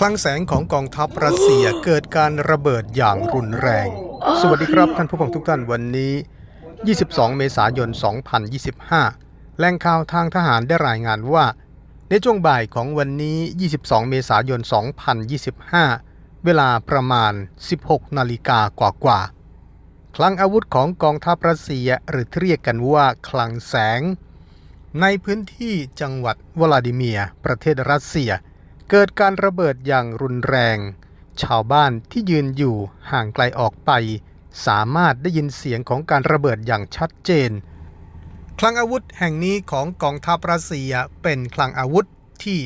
คลังแสงของกองทัพรัสเซียเกิดการระเบิดอย่างรุนแรง สวัสดีครับท่านผู้ฟังทุกท่านวันนี้ 22 เมษายน 2025 แหล่งข่าวทางทหารได้รายงานว่า ในช่วงบ่ายของวันนี้ 22 เมษายน 2025 เวลาประมาณ 16 นาฬิกากว่าๆคลังอาวุธของกองทัพรัสเซียหรือที่เรียกกันว่าคลังแสง ในพื้นที่จังหวัดวลาดิเมียร์ประเทศรัสเซีย เกิดการระเบิดอย่างรุนแรง ชาวบ้านที่ยืนอยู่ห่างไกลออกไป สามารถได้ยินเสียงของการระเบิดอย่างชัดเจน คลังอาวุธแห่งนี้ของกองทัพรัสเซียเป็นคลังอาวุธที่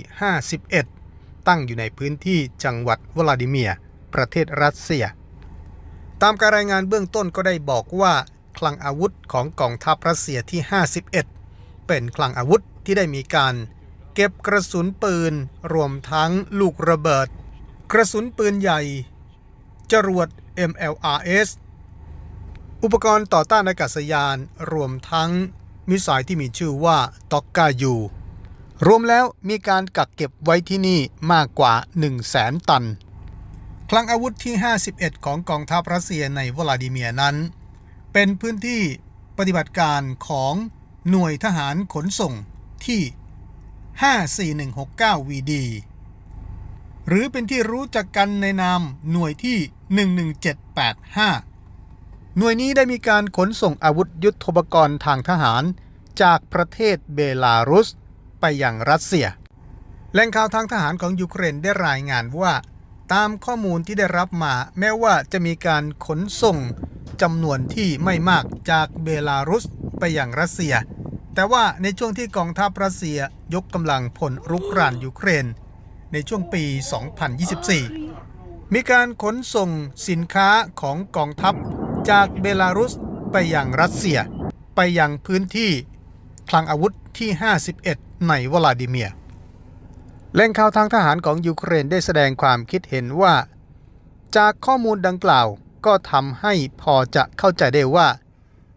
51 ตั้งอยู่ในพื้นที่จังหวัดวลาดิเมียร์ประเทศรัสเซีย ตามการรายงานเบื้องต้นก็ได้บอกว่า คลังอาวุธของกองทัพรัสเซียที่ 51 เป็นคลังอาวุธที่ได้มีการ ก็บกระสุนปืน รวมทั้งลูกระเบิด กระสุนปืนใหญ่ จรวด MLRS อุปกรณ์ต่อต้านอากาศยาน รวมทั้งมิสไซล์ที่มีชื่อว่าตอกกายูรวมแล้วมีการกักเก็บไว้ที่นี่มากกว่า 1 0 0 0 0แสนตัน คลังอาวุธที่ 51 ของกองทัพรัสเซียในวลาดิเมียร์นั้น เป็นพื้นที่ปฏิบัติการของหน่วยทหารขนส่งที่ 54169 VD หรือเป็นที่รู้จักกันในนามหน่วยที่ 11785 หน่วยนี้ได้มีการขนส่งอาวุธยุทโธปกรณ์ทางทหารจากประเทศเบลารุส ไปยังรัสเซีย แหล่งข่าวทางทหารของยูเครนได้รายงานว่า ตามข้อมูลที่ได้รับมา แม้ว่าจะมีการขนส่งจำนวนที่ไม่มากจากเบลารุสไปยังรัสเซีย แต่ว่าในช่วงที่กองทัพรัสเซียยกกำลังพลรุกรานยูเครน ในช่วงปี 2024 มีการขนส่งสินค้าของกองทัพจากเบลารุสไปยังรัสเซีย ไปยังพื้นที่คลังอาวุธที่ 51 ในวลาดิเมียร์แหล่งข่าวทางทหารของยูเครนได้แสดงความคิดเห็นว่า จากข้อมูลดังกล่าวก็ทำให้พอจะเข้าใจได้ว่า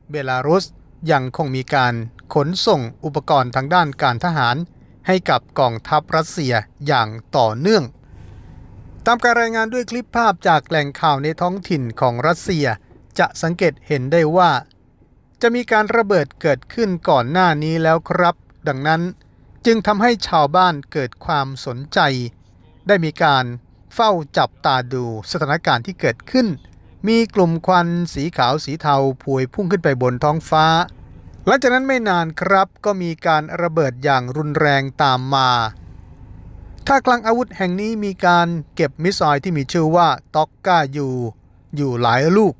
เบลารุสยังคงมีการ ขนส่งอุปกรณ์ทางด้านการทหาร ให้กับกองทัพรัสเซียอย่างต่อเนื่อง ตามการรายงานด้วยคลิปภาพจากแหล่งข่าวในท้องถิ่นของรัสเซีย จะสังเกตเห็นได้ว่า จะมีการระเบิดเกิดขึ้นก่อนหน้านี้แล้วครับ ดังนั้นจึงทำให้ชาวบ้านเกิดความสนใจ ได้มีการเฝ้าจับตาดูสถานการณ์ที่เกิดขึ้น มีกลุ่มควันสีขาวสีเทาพวยพุ่งขึ้นไปบนท้องฟ้า หลังจากนั้นไม่นานครับก็มีการระเบิดอย่างรุนแรงตามมา ถ้าคลังอาวุธแห่งนี้มีการเก็บมิสไซล์ที่มีชื่อว่าต็อกกายูอยู่หลายลูก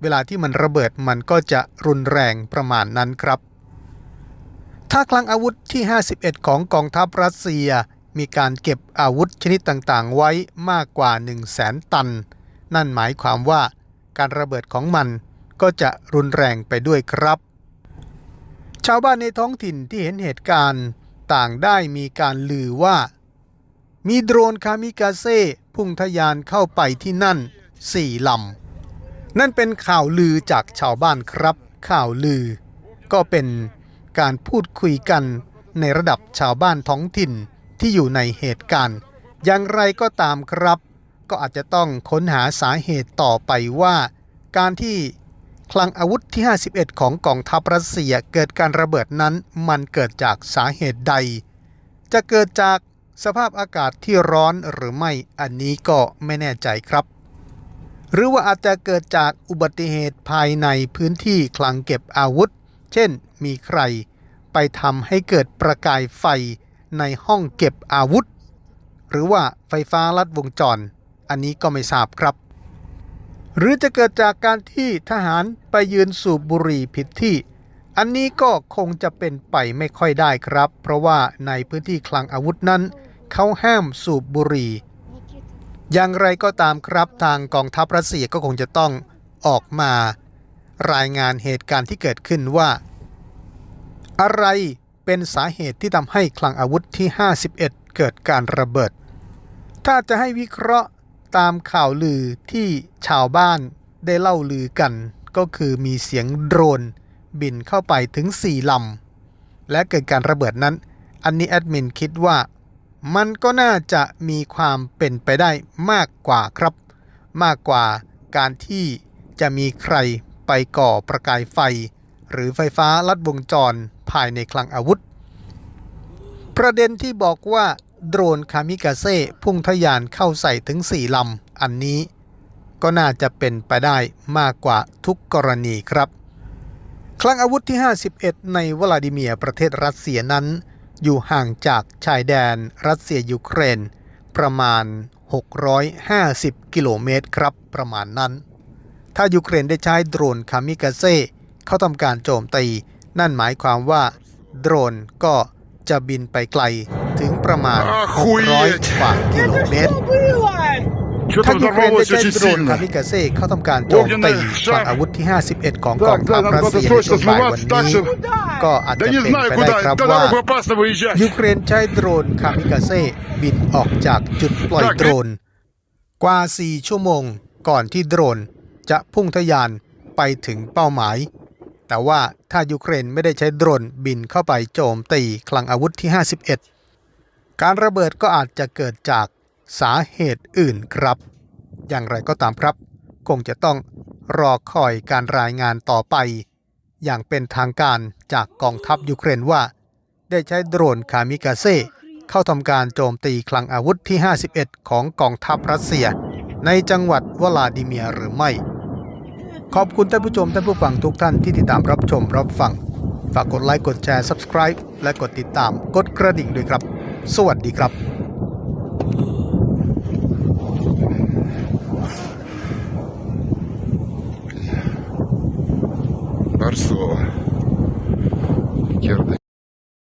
เวลาที่มันระเบิดมันก็จะรุนแรงประมาณนั้นครับ ถ้าคลังอาวุธที่ 51 ของกองทัพรัสเซีย มีการเก็บอาวุธชนิดต่างๆ ไว้มากกว่า 1 0 0 0 0แสนตัน นั่นหมายความว่าการระเบิดของมันก็จะรุนแรงไปด้วยครับ ชาวบ้านในท้องถิ่นที่เห็นเหตุการณ์ต่างได้มีการลือว่า มีโดรนคามิกาเซ่พุ่งทะยานเข้าไปที่นั่น4ลำ นั่นเป็นข่าวลือจากชาวบ้านครับ ข่าวลือ ก็เป็นการพูดคุยกันในระดับชาวบ้านท้องถิ่นที่อยู่ในเหตุการณ์ อย่างไรก็ตามครับ ก็อาจจะต้องค้นหาสาเหตุต่อไปว่า การที่ คลังอาวุธที่ 51 ของกองทัพรัสเซียเกิดการระเบิดนั้นมันเกิดจากสาเหตุใด จะเกิดจากสภาพอากาศที่ร้อนหรือไม่อันนี้ก็ไม่แน่ใจครับ หรือว่าอาจจะเกิดจากอุบัติเหตุภายในพื้นที่คลังเก็บอาวุธ เช่น มีใคร ไปทำให้เกิดประกายไฟในห้องเก็บอาวุธ หรือว่าไฟฟ้าลัดวงจร อันนี้ก็ไม่ทราบครับ หรือจะเกิดจากการที่ทหารไปยืนสูบบุหรี่ผิดที่ อันนี้ก็คงจะเป็นไปไม่ค่อยได้ครับ เพราะว่าในพื้นที่คลังอาวุธนั้น เขาห้ามสูบบุหรี่ อย่างไรก็ตามครับทางกองทัพรัสเซียก็คงจะต้องออกมา รายงานเหตุการณ์ที่เกิดขึ้นว่า อะไรเป็นสาเหตุที่ทำให้คลังอาวุธที่ 51 เกิดการระเบิด ถ้าจะให้วิเคราะห์ ตามข่าวลือที่ชาวบ้านได้เล่าลือกัน ก็คือมีเสียงโดรนบินเข้าไปถึง 4 ลำ และเกิดการระเบิดนั้น อันนี้แอดมินคิดว่า มันก็น่าจะมีความเป็นไปได้มากกว่าครับ มากกว่าการที่จะมีใครไปก่อประกายไฟ หรือไฟฟ้าลัดวงจรภายในคลังอาวุธ ประเด็นที่บอกว่า โดรนคามิกาเซ่พุ่งทะยานเข้าใส่ถึง 4 ลำ อันนี้ก็น่าจะเป็นไปได้มากกว่าทุกกรณีครับ คลังอาวุธที่ 51 ในวลาดิเมียร์ประเทศรัสเซียนั้น อยู่ห่างจากชายแดนรัสเซียยูเครน ประมาณ 650 กิโลเมตรครับประมาณนั้น ถ้ายูเครนได้ใช้โดรนคามิกาเซ่เข้าทำการโจมตี นั่นหมายความว่า โดรนก็จะบินไปไกล ประมาณร้อยกว่ากิโลเมตรทางยูเครนได้ใช้โดรนคามิกาเซ่เข้าทำการโจมตีฝั่งอาวุธที่ 51 ของกองทัพรัสเซียในช่วงบ่ายวันนี้ก็อาจจะเป็นไปได้ครับว่ายูเครนใช้โดรนคามิกาเซ่บินออกจากจุดปล่อยโดรน กว่า 4 ชั่วโมงก่อนที่โดรนจะพุ่งทะยานไปถึงเป้าหมาย แต่ว่าถ้ายูเครนไม่ได้ใช้โดรนบินเข้าไปโจมตีคลังอาวุธที่ 51 การระเบิดก็อาจจะเกิดจากสาเหตุอื่นครับ อย่างไรก็ตามครับ คงจะต้องรอคอยการรายงานต่อไป อย่างเป็นทางการจากกองทัพยูเครนว่า ได้ใช้โดรนคามิกาเซ่เข้าทำการโจมตีคลังอาวุธที่ 51 ของกองทัพรัสเซีย ในจังหวัดวลาดิเมียร์หรือไม่ ขอบคุณท่านผู้ชมท่านผู้ฟังทุกท่านที่ติดตามรับชมรับฟัง ฝากกดไลค์กดแชร์ Subscribe และกดติดตามกดกระดิ่งด้วยครับ สวัสดีครับ